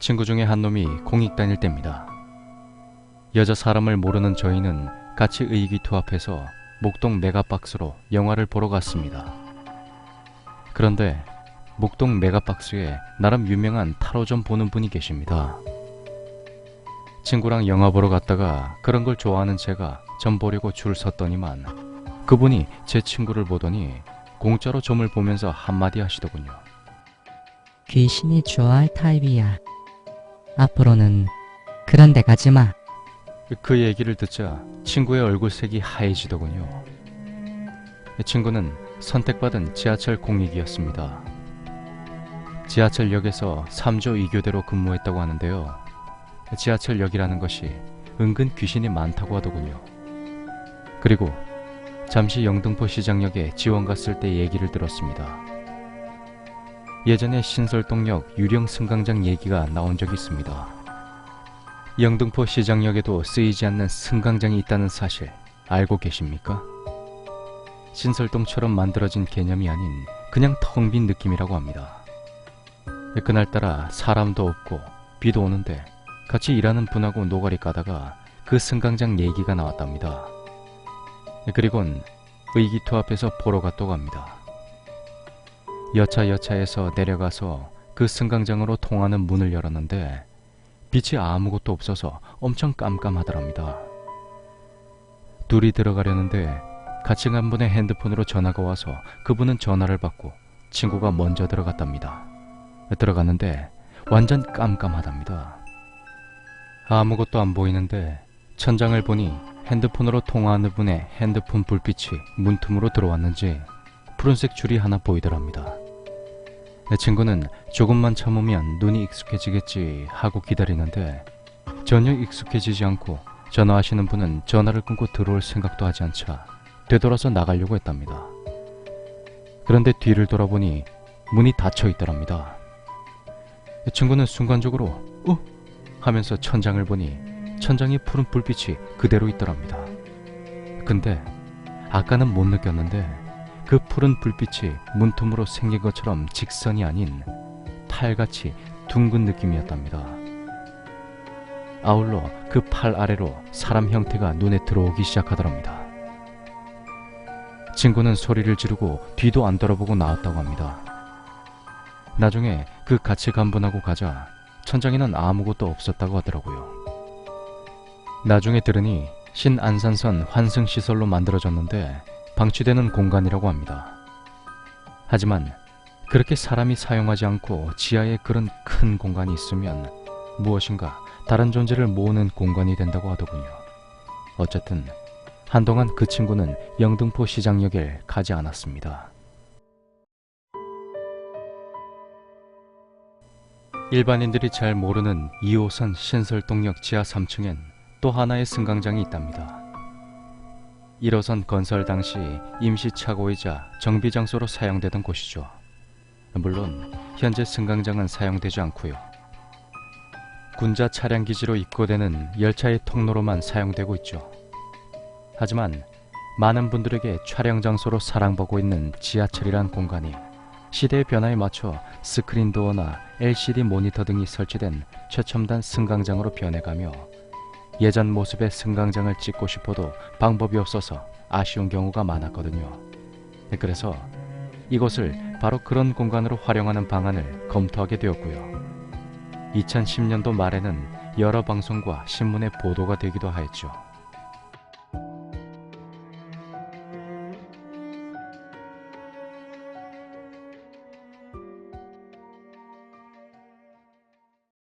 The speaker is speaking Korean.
친구 중에 한 놈이 공익 다닐 때입니다. 여자 사람을 모르는 저희는 같이 의기투합해서 목동 메가박스로 영화를 보러 갔습니다. 그런데 목동 메가박스에 나름 유명한 타로점 보는 분이 계십니다. 친구랑 영화 보러 갔다가 그런 걸 좋아하는 제가 점 보려고 줄 섰더니만 그분이 제 친구를 보더니 공짜로 점을 보면서 한마디 하시더군요. 귀신이 좋아할 타입이야. 앞으로는 그런 데 가지 마. 그 얘기를 듣자 친구의 얼굴색이 하얘지더군요. 친구는 선택받은 지하철 공익이었습니다. 지하철역에서 3조 2교대로 근무했다고 하는데요. 지하철역이라는 것이 은근 귀신이 많다고 하더군요. 그리고 잠시 영등포 시장역에 지원 갔을 때 얘기를 들었습니다. 예전에 신설동역 유령 승강장 얘기가 나온 적이 있습니다. 영등포 시장역에도 쓰이지 않는 승강장이 있다는 사실 알고 계십니까? 신설동처럼 만들어진 개념이 아닌 그냥 텅 빈 느낌이라고 합니다. 그날따라 사람도 없고 비도 오는데 같이 일하는 분하고 노가리 까다가 그 승강장 얘기가 나왔답니다. 그리곤 의기투합해서 보러 갔다고 합니다. 여차 여차해서 내려가서 그 승강장으로 통하는 문을 열었는데 빛이 아무것도 없어서 엄청 깜깜하더랍니다. 둘이 들어가려는데 같이 간 분의 핸드폰으로 전화가 와서 그분은 전화를 받고 친구가 먼저 들어갔답니다. 들어갔는데 완전 깜깜하답니다. 아무것도 안 보이는데 천장을 보니 핸드폰으로 통화하는 분의 핸드폰 불빛이 문틈으로 들어왔는지 푸른색 줄이 하나 보이더랍니다. 내 친구는 조금만 참으면 눈이 익숙해지겠지 하고 기다리는데 전혀 익숙해지지 않고 전화하시는 분은 전화를 끊고 들어올 생각도 하지 않자 되돌아서 나가려고 했답니다. 그런데 뒤를 돌아보니 문이 닫혀 있더랍니다. 친구는 순간적으로 어? 하면서 천장을 보니 천장에 푸른 불빛이 그대로 있더랍니다. 근데 아까는 못 느꼈는데 그 푸른 불빛이 문틈으로 생긴 것처럼 직선이 아닌 팔같이 둥근 느낌이었답니다. 아울러 그 팔 아래로 사람 형태가 눈에 들어오기 시작하더랍니다. 친구는 소리를 지르고 뒤도 안 돌아보고 나왔다고 합니다. 나중에 그 같이 간 분하고 가자 천장에는 아무것도 없었다고 하더라고요. 나중에 들으니 신안산선 환승시설로 만들어졌는데 방치되는 공간이라고 합니다. 하지만 그렇게 사람이 사용하지 않고 지하에 그런 큰 공간이 있으면 무엇인가 다른 존재를 모으는 공간이 된다고 하더군요. 어쨌든 한동안 그 친구는 영등포 시장역에 가지 않았습니다. 일반인들이 잘 모르는 2호선 신설동역 지하 3층엔 또 하나의 승강장이 있답니다. 1호선 건설 당시 임시 차고이자 정비 장소로 사용되던 곳이죠. 물론 현재 승강장은 사용되지 않고요. 군자 차량 기지로 입고되는 열차의 통로로만 사용되고 있죠. 하지만 많은 분들에게 촬영 장소로 사랑받고 있는 지하철이란 공간이 시대의 변화에 맞춰 스크린 도어나 LCD 모니터 등이 설치된 최첨단 승강장으로 변해가며 예전 모습의 승강장을 찍고 싶어도 방법이 없어서 아쉬운 경우가 많았거든요. 그래서 이곳을 바로 그런 공간으로 활용하는 방안을 검토하게 되었고요. 2010년도 말에는 여러 방송과 신문에 보도가 되기도 하였죠.